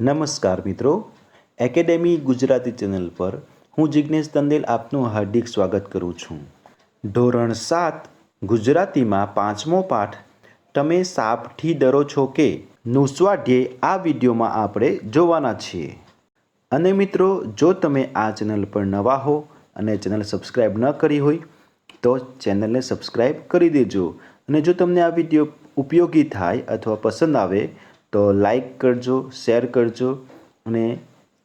નમસ્કાર મિત્રો. Academy Gujarati channel પર હું જિજ્ઞેશ તંદેલ આપનું હાર્દિક સ્વાગત કરું છું. ધોરણ સાત, ગુજરાતીમાં પાંચમો પાઠ, તમે સાપથી ડરો છો કે? નું આ વિડીયોમાં આપણે જોવાના છીએ. અને મિત્રો, જો તમે આ ચેનલ પર નવા હો અને ચેનલ સબસ્ક્રાઈબ ન કરી હોય, તો ચેનલને સબસ્ક્રાઈબ કરી દેજો. અને જો તમને આ વીડિયો ઉપયોગી થાય અથવા પસંદ આવે તો લાઈક કરજો શેર કરજો અને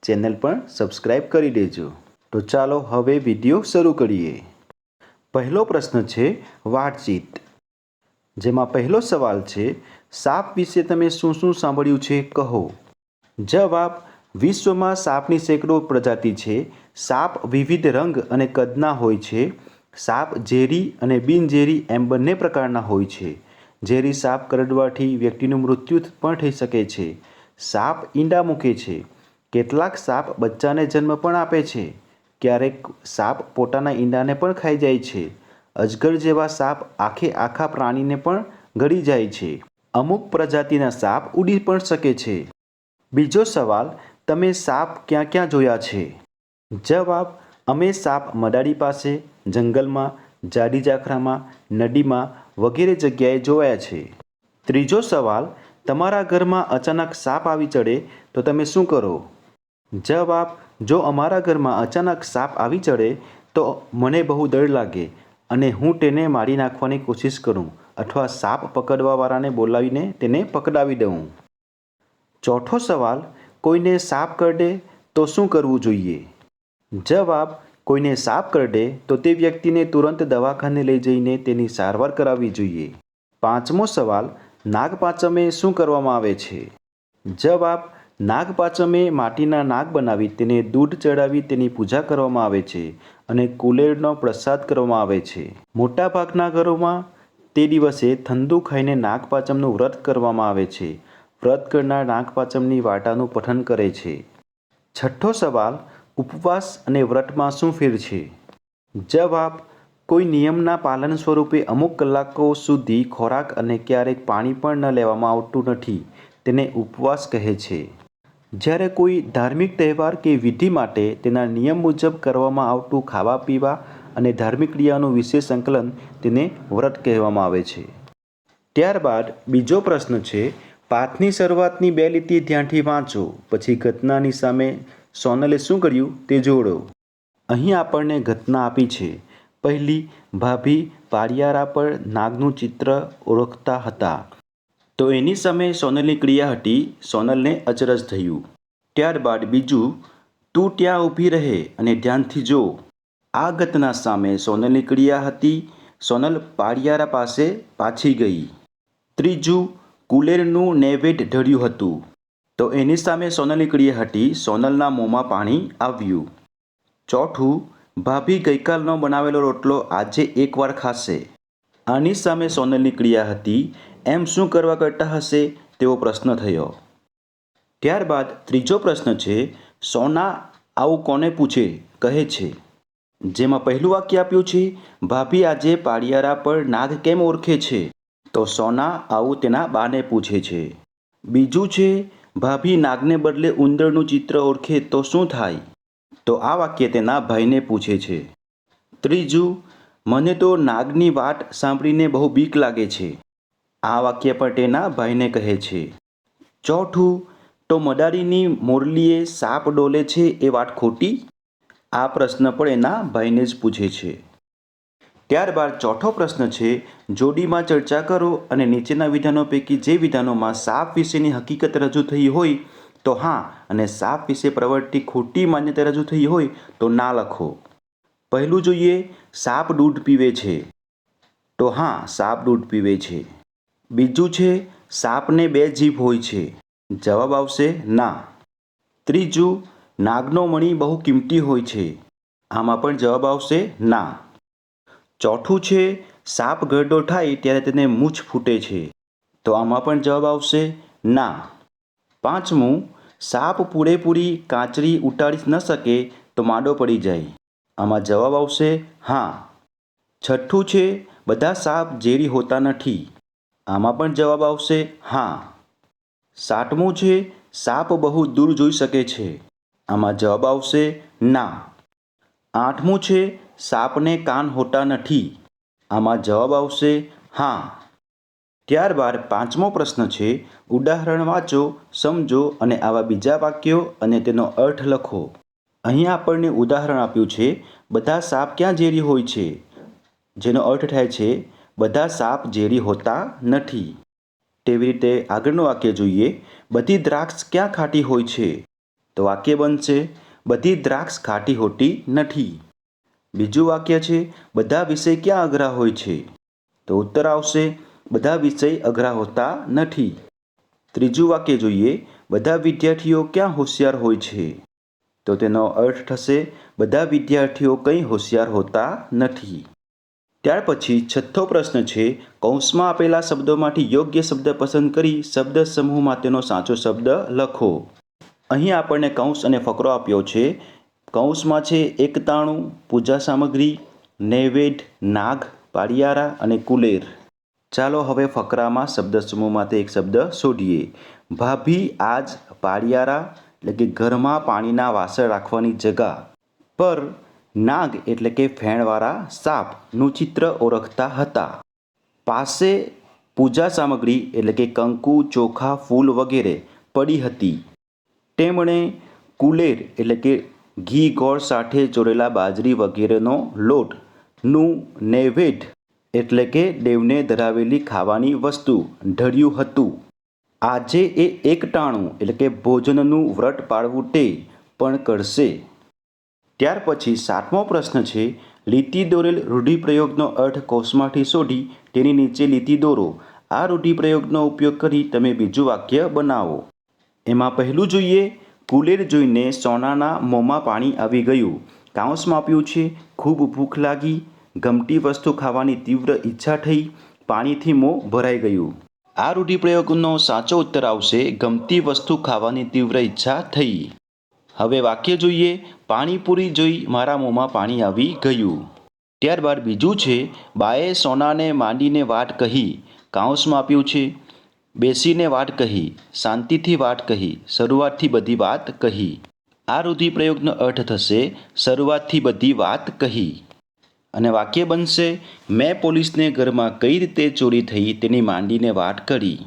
ચેનલ પણ સબસ્ક્રાઈબ કરી દેજો. તો ચાલો હવે વીડિયો શરૂ કરીએ. પહેલો પ્રશ્ન છે વાતચીત. જેમાં પહેલો સવાલ છે, સાપ વિશે તમે શું શું સાંભળ્યું છે કહો. જવાબ, વિશ્વમાં સાપની સેંકડો પ્રજાતિ છે. સાપ વિવિધ રંગ અને કદના હોય છે. સાપ ઝેરી અને બિનઝેરી એમ બંને પ્રકારના હોય છે. ઝેરી સાપ કરડવાથી વ્યક્તિનું મૃત્યુ પણ થઈ શકે છે. સાપ ઈંડા મૂકે છે. કેટલાક સાપ બચ્ચાને જન્મ પણ આપે છે. ક્યારેક સાપ પોતાના ઈંડાને પણ ખાઈ જાય છે. અજગર જેવા સાપ આખે આખા પ્રાણીને પણ ગળી જાય છે. અમુક પ્રજાતિના સાપ ઉડી પણ શકે છે. બીજો સવાલ, તમે સાપ ક્યાં ક્યાં જોયા છે? જવાબ, અમે સાપ મડાડી પાસે, જંગલમાં જાડી જાખરામાં, નદીમાં વગેરે જગ્યાએ જોયા છે. ત્રીજો સવાલ, તમારા ઘરમાં અચાનક સાપ આવી ચડે તો તમે શું કરો? જવાબ, જો અમારા ઘરમાં અચાનક સાપ આવી ચડે તો મને બહુ ડર લાગે અને હું તેને મારી નાખવાની કોશિશ કરું અથવા સાપ પકડવાવાળાને બોલાવીને તેને પકડાવી દઉં. ચોથો સવાલ, કોઈને સાપ કરડે તો શું કરવું જોઈએ? જવાબ કોઈને સાપ કરડે તો તે વ્યક્તિને તુરંત દવાખાને લઈ જઈને તેની સારવાર કરાવવી જોઈએ. પાંચમો સવાલ, નાગપાંચમે શું કરવામાં આવે છે? જવાબ, નાગપાંચમે માટીના નાગ બનાવી તેને દૂધ ચડાવી તેની પૂજા કરવામાં આવે છે અને કુલેરનો પ્રસાદ કરવામાં આવે છે. મોટાભાગના ઘરોમાં તે દિવસે ઠંડુ ખાઈને નાગપાંચમનું વ્રત કરવામાં આવે છે. વ્રત કરનાર નાગપાંચમની વાર્તાનું પઠન કરે છે. છઠ્ઠો સવાલ ઉપવાસ અને વ્રતમાં શું ફેર છે? જવાબ, કોઈ નિયમના પાલન સ્વરૂપે અમુક કલાકો સુધી ખોરાક અને ક્યારેક પાણી પણ ન લેવામાં આવતું નથી, તેને ઉપવાસ કહે છે. જ્યારે કોઈ ધાર્મિક તહેવાર કે વિધિ માટે તેના નિયમ મુજબ કરવામાં આવતું ખાવા પીવા અને ધાર્મિક ક્રિયાનું વિશેષ સંકલન તેને વ્રત કહેવામાં આવે છે. ત્યારબાદ બીજો પ્રશ્ન છે, પાઠની શરૂઆતની બે લીટી ધ્યાનથી વાંચો, પછી ઘટનાની સામે સોનલે શું કર્યું? તે જોડો. અહીં આપણને ઘટના આપી છે. પહેલી, ભાભી પારિયારા પર નાગનું ચિત્ર ઓળખતા હતા. તો એની સામે સોનલની ક્રિયા હતી. સોનલને અચરજ થયું. ત્યારબાદ બીજું, તું ત્યાં ઊભી રહે અને ધ્યાનથી જો. આ ઘટના સામે સોનલની ક્રિયા હતી. સોનલ પારિયારા પાસે પાછી ગઈ. ત્રીજું, કુલેરનું નૈવેદ્ય ઢળ્યું હતું. તો એની સામે સોનલ નીકળી હતી સોનલના મોંમાં પાણી આવ્યું. ચોથું, ભાભી ગઈકાલનો બનાવેલો રોટલો આજે એકવાર ખાશે. આની સામે સોનલની ક્રિયા હતી, એમ શું કરવા કરતા હશે તેવો પ્રશ્ન થયો. ત્યારબાદ ત્રીજો પ્રશ્ન છે, સોના આવું કોને પૂછે, કહે છે. જેમાં પહેલું વાક્ય આપ્યું છે, ભાભી આજે પાડિયારા પર નાગ કેમ ઓળખે છે? તો સોના આવું તેના બાને પૂછે છે. બીજું છે ભાભી નાગને બદલે ઉંદરનું ચિત્ર ઓળખે તો શું થાય? તો આ વાક્ય તેના ભાઈને પૂછે છે. ત્રીજું, મને તો નાગની વાત સાંભળીને બહુ બીક લાગે છે. આ વાક્ય પણ તેના ભાઈને કહે છે. ચોથું, તો મદારીની મોરલીએ સાપ ડોલે છે એ વાત ખોટી? આ પ્રશ્ન પણ એના ભાઈને જ પૂછે છે. ત્યારબાદ ચોથો પ્રશ્ન છે, જોડીમાં ચર્ચા કરો અને નીચેના વિધાનો પૈકી જે વિધાનોમાં સાપ વિશેની હકીકત રજૂ થઈ હોય, તો હા, અને સાપ વિશે પ્રવૃત્તિ ખોટી માન્યતા રજૂ થઈ હોય, તો ના લખો. પહેલું જોઈએ, સાપ દૂધ પીવે છે. તો હા, સાપ દૂધ પીવે છે. બીજું છે, સાપને બે જીભ હોય છે. જવાબ આવશે, ના. ત્રીજું, નાગનો મણી બહુ કિંમતી હોય છે. આમાં પણ જવાબ આવશે, ના. ચોથું છે, સાપ ગરડો થાય ત્યારે તેને મૂછ ફૂટે છે. તો આમાં પણ જવાબ આવશે, ના. પાંચમું, સાપ પૂરેપૂરી કાંચરી ઉટાડી ન શકે તો માડો પડી જાય. આમાં જવાબ આવશે, હા. છઠ્ઠું છે, બધા સાપ ઝેરી હોતા નથી. આમાં પણ જવાબ આવશે, હા. સાતમું છે, સાપ બહુ દૂર જોઈ શકે છે. આમાં જવાબ આવશે, ના. આઠમું છે, સાપને કાન હોતા નથી. આમાં જવાબ આવશે, હા. ત્યારબાદ પાંચમો પ્રશ્ન છે, ઉદાહરણ વાંચો, સમજો અને આવા બીજા વાક્યો અને તેનો અર્થ લખો. અહીં આપણને ઉદાહરણ આપ્યું છે, બધા સાપ ક્યાં ઝેરી હોય છે? જેનો અર્થ થાય છે, બધા સાપ ઝેરી હોતા નથી. તેવી રીતે આગળનું વાક્ય જોઈએ, બધી દ્રાક્ષ ક્યાં ખાટી હોય છે? તો વાક્ય બનશે બધી દ્રાક્ષ ખાટી હોતી નથી. બીજું વાક્ય છે, બધા વિષય ક્યાં અઘરા હોય છે? તો ઉત્તર આવશે, બધા વિષય અઘરા હોતા નથી. ત્રીજું વાક્ય જોઈએ, બધા વિદ્યાર્થીઓ ક્યાં હોશિયાર હોય છે? તો તેનો અર્થ થશે, બધા વિદ્યાર્થીઓ કંઈ હોશિયાર હોતા નથી. ત્યાર પછી છઠ્ઠો પ્રશ્ન છે, કૌંસમાં આપેલા શબ્દોમાંથી યોગ્ય શબ્દ પસંદ કરી શબ્દ સમૂહ માટેનો સાચો શબ્દ લખો. અહીં આપણને કૌંસ અને ફકરો આપ્યો છે. કૌંસમાં છે એકતાણું, પૂજા સામગ્રી, નૈવેદ્ય, નાગ, પાળિયારા અને કુલેર. ચાલો હવે ફકરામાં શબ્દ સમૂહમાંથી એક શબ્દ શોધીએ. ભાભી આજ પાળિયારા, એટલે કે ઘરમાં પાણીના વાસણ રાખવાની જગા. પર નાગ એટલે કે ફેણવાળા સાપનું ચિત્ર ઓળખતા હતા. પાસે પૂજા સામગ્રી એટલે કે કંકુ, ચોખા, ફૂલ વગેરે પડી હતી. તેમણે કુલેર એટલે કે ઘી ગોળ સાથે ચોરેલા બાજરી વગેરેનો લોટનું નૈવેદ્ય એટલે કે દેવને ધરાવેલી ખાવાની વસ્તુ ઢળ્યું હતું. આજે એ એકટાણું એટલે કે ભોજનનું વ્રત પાળવું તે પણ કરશે. ત્યાર પછી સાતમો પ્રશ્ન છે, લીટી દોરેલ રૂઢિપ્રયોગનો અર્થ કોષમાંથી શોધી તેની નીચે લીટી દોરો. આ રૂઢિપ્રયોગનો ઉપયોગ કરી તમે બીજું વાક્ય બનાવો. એમાં પહેલું જોઈએ, કુલેર જોઈને સોનાના મોંમાં પાણી આવી ગયું. કાઉન્સમાં આપ્યું છે, ખૂબ ભૂખ લાગી, ગમતી વસ્તુ ખાવાની તીવ્ર ઈચ્છા થઈ, પાણીથી મોં ભરાઈ ગયું. આ રૂઢિપ્રયોગનો સાચો ઉત્તર આવશે, ગમતી વસ્તુ ખાવાની તીવ્ર ઈચ્છા થઈ. હવે વાક્ય જોઈએ, પાણીપુરી જોઈ મારા મોંમાં પાણી આવી ગયું. ત્યારબાદ બીજું છે, બાએ સોનાને માંડીને વાત કહી કાઉન્સમાં આપ્યું છે બેસીને વાત કહી, શાંતિથી વાત કહી, શરૂઆતથી બધી વાત કહી. આ રૂઢિપ્રયોગનો અર્થ થશે, શરૂઆતથી બધી વાત કહી. અને વાક્ય બનશે, મેં પોલીસને ઘરમાં કઈ રીતે ચોરી થઈ તેની માંડીને વાત કરી.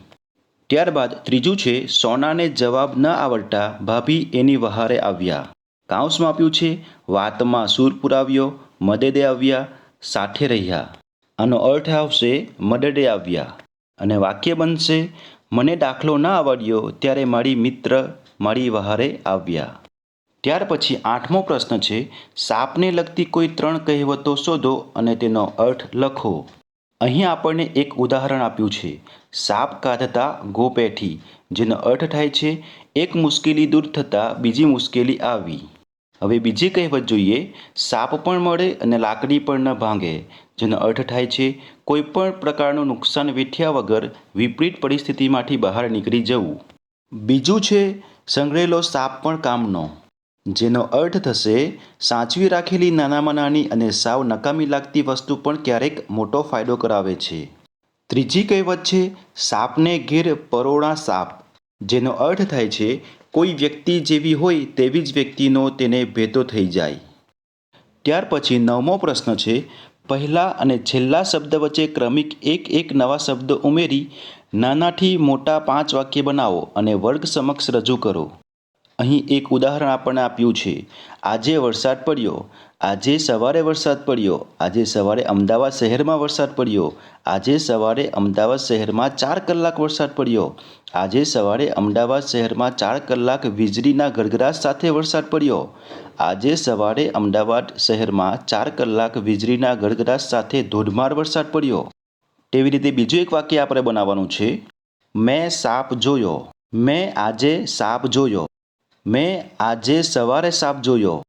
ત્યારબાદ ત્રીજું છે, સોનાને જવાબ ન આવડતા ભાભી એની વહારે આવ્યા. કાઉન્સમાં આપ્યું છે, વાતમાં સૂર પુરાવ્યો, મદદે આવ્યા, સાથે રહ્યા. આનો અર્થ આવશે, મદદે આવ્યા. અને વાક્ય બનશે, મને દાખલો ના આવડ્યો ત્યારે મારી મિત્ર મારી વહારે આવ્યા. ત્યાર પછી આઠમો પ્રશ્ન છે, સાપને લગતી કોઈ ત્રણ કહેવતો શોધો અને તેનો અર્થ લખો. અહીં આપણને એક ઉદાહરણ આપ્યું છે, સાપ કાઢતા ગોપેઠી જેનો અર્થ થાય છે, એક મુશ્કેલી દૂર થતાં બીજી મુશ્કેલી આવી. હવે બીજી કહેવત જોઈએ, સાપ પણ મળે અને લાકડી પણ ન ભાંગે, જેનો અર્થ થાય છે કોઈ પણ પ્રકારનું નુકસાન વેઠ્યા વગર વિપરીત પરિસ્થિતિમાંથી બહાર નીકળી જવું. બીજું છે, સંગ્રહેલો સાપ પણ કામનો, જેનો અર્થ થશે, સાચવી રાખેલી નાનામાં નાની અને સાવ નકામી લાગતી વસ્તુ પણ ક્યારેક મોટો ફાયદો કરાવે છે. ત્રીજી કહેવત છે, સાપને ઘેર પરોણા સાપ, જેનો અર્થ થાય છે કોઈ વ્યક્તિ જેવી હોય તેવી જ વ્યક્તિનો તેને ભેદો થઈ જાય. ત્યાર પછી નવમો પ્રશ્ન છે, પહેલા અને છેલ્લા શબ્દ વચ્ચે ક્રમિક એક એક નવા શબ્દ ઉમેરી નાનાથી મોટા પાંચ વાક્ય બનાવો અને વર્ગ સમક્ષ રજૂ કરો. અહીં એક ઉદાહરણ આપણને આપ્યું છે. આજે વરસાદ પડ્યો. આજે સવારે વરસાદ પડ્યો. આજે સવારે અમદાવાદ શહેરમાં વરસાદ પડ્યો. આજે સવારે અમદાવાદ શહેરમાં ચાર કલાક વરસાદ પડ્યો. આજે સવારે અમદાવાદ શહેરમાં ચાર કલાક વીજળીના ગડગડાટ સાથે વરસાદ પડ્યો. આજે સવારે અમદાવાદ શહેરમાં ચાર કલાક વીજળીના ગડગડાટ સાથે ધોધમાર વરસાદ પડ્યો. તેવી રીતે બીજું એક વાક્ય આપણે બનાવવાનું છે. મેં સાપ જોયો. મેં આજે સાપ જોયો. મેં આજે સવારે સાપ જોયો.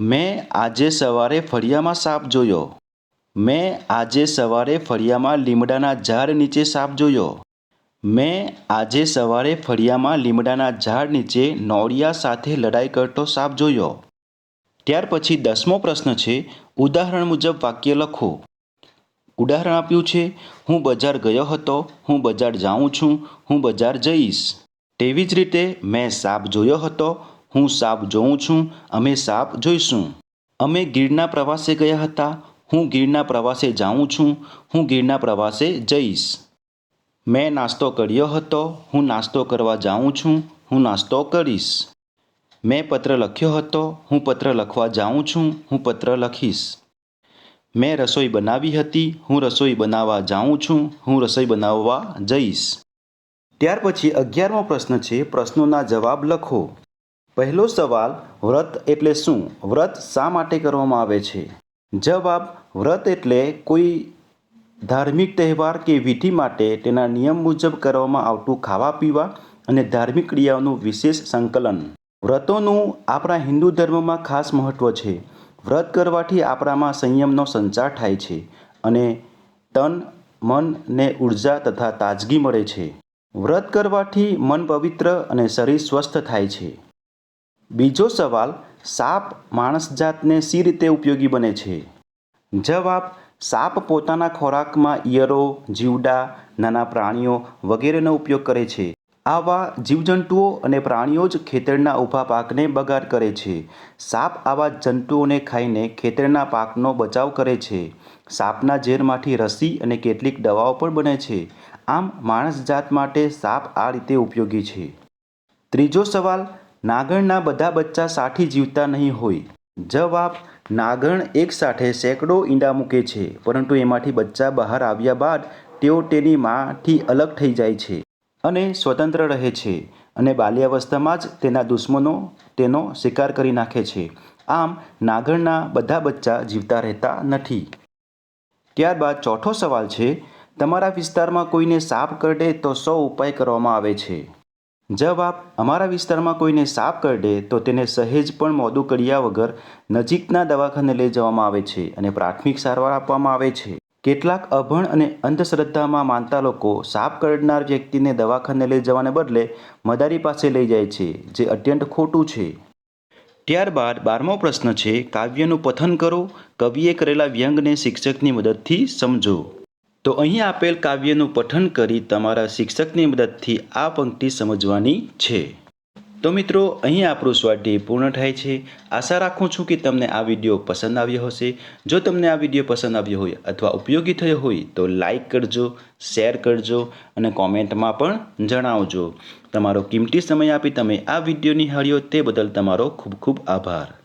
મેં આજે સવારે ફળિયામાં સાપ જોયો. મેં આજે સવારે ફળિયામાં લીમડાના ઝાડ નીચે સાપ જોયો. મેં આજે સવારે ફળિયામાં લીમડાના ઝાડ નીચે નોળિયા સાથે લડાઈ કરતો સાપ જોયો. ત્યાર પછી દસમો પ્રશ્ન છે, ઉદાહરણ મુજબ વાક્ય લખો. ઉદાહરણ આપ્યું છે, હું બજાર ગયો હતો, હું બજાર જાઉં છું, હું બજાર જઈશ. તેવી જ રીતે, મેં સાપ જોયો હતો હું સાપ જોઉં છું, અમે સાપ જોઈશું. અમે ગીરના પ્રવાસે ગયા હતા, હું ગીરના પ્રવાસે જાઉં છું, હું ગીરના પ્રવાસે જઈશ. મેં નાસ્તો કર્યો હતો, હું નાસ્તો કરવા જાઉં છું, હું નાસ્તો કરીશ. મેં પત્ર લખ્યો હતો, હું પત્ર લખવા જાઉં છું, હું પત્ર લખીશ. મેં રસોઈ બનાવી હતી, હું રસોઈ બનાવવા જાઉં છું, હું રસોઈ બનાવવા જઈશ. ત્યાર પછી અગિયારમો પ્રશ્ન છે, પ્રશ્નોના જવાબ લખો. પહેલો સવાલ, વ્રત એટલે શું? વ્રત શા માટે કરવામાં આવે છે? જવાબ, વ્રત એટલે કોઈ ધાર્મિક તહેવાર કે વિધિ માટે તેના નિયમ મુજબ કરવામાં આવતું ખાવા પીવા અને ધાર્મિક ક્રિયાઓનું વિશેષ સંકલન. વ્રતોનું આપણા હિન્દુ ધર્મમાં ખાસ મહત્ત્વ છે. વ્રત કરવાથી આપણામાં સંયમનો સંચાર થાય છે અને તન મનને ઊર્જા તથા તાજગી મળે છે. વ્રત કરવાથી મન પવિત્ર અને શરીર સ્વસ્થ થાય છે. બીજો સવાલ, સાપ માણસ જાતને સી રીતે ઉપયોગી બને છે? જવાબ, સાપ પોતાના ખોરાકમાં ઈયરો જીવડા, નાના પ્રાણીઓ વગેરેનો ઉપયોગ કરે છે. આવા જીવજંતુઓ અને પ્રાણીઓ જ ખેતરના ઊભા પાકને બગાડ કરે છે. સાપ આવા જંતુઓને ખાઈને ખેતરના પાકનો બચાવ કરે છે. સાપના ઝેરમાંથી રસી અને કેટલીક દવાઓ પણ બને છે. આમ, માણસ જાત માટે સાપ આ રીતે ઉપયોગી છે. ત્રીજો સવાલ નાગણના બધા બચ્ચા સાથી જીવતા નહીં હોય. જવાબ, નાગણ એકસાથે સેંકડો ઈંડા મૂકે છે, પરંતુ એમાંથી બચ્ચા બહાર આવ્યા બાદ તેઓ તેની માથી અલગ થઈ જાય છે અને સ્વતંત્ર રહે છે અને બાલ્યાવસ્થામાં જ તેના દુશ્મનો તેનો શિકાર કરી નાખે છે. આમ, નાગણના બધા બચ્ચા જીવતા રહેતા નથી. ત્યારબાદ ચોથો સવાલ છે, તમારા વિસ્તારમાં કોઈને સાપ કરડે તો સૌ ઉપાય કરવામાં આવે છે? જવાબ અમારા વિસ્તારમાં કોઈને સાપ કરડે, તો તેને સહેજ પણ મોદું કર્યા વગર નજીકના દવાખાને લઈ જવામાં આવે છે અને પ્રાથમિક સારવાર આપવામાં આવે છે. કેટલાક અભણ અને અંધશ્રદ્ધામાં માનતા લોકો સાપ કરડનાર વ્યક્તિને દવાખાને લઈ જવાને બદલે મદારી પાસે લઈ જાય છે, જે અત્યંત ખોટું છે. ત્યારબાદ બારમો પ્રશ્ન છે, કાવ્યનું પઠન કરો, કવિએ કરેલા વ્યંગને શિક્ષકની મદદથી સમજો. તો અહીં આપેલ કાવ્યનું પઠન કરી તમારા શિક્ષકની મદદથી આ પંક્તિ સમજવાની છે. તો મિત્રો, અહીં આપણું સ્વાધ્યાય પૂર્ણ થાય છે. આશા રાખું છું કે તમને આ વીડિયો પસંદ આવ્યો હશે. જો તમને આ વીડિયો પસંદ આવ્યો હોય અથવા ઉપયોગી થયો હોય તો લાઈક કરજો, શેર કરજો અને કોમેન્ટમાં પણ જણાવજો. તમારો કિંમતી સમય આપી તમે આ વીડિયો નિહાળ્યો તે બદલ તમારો ખૂબ ખૂબ આભાર.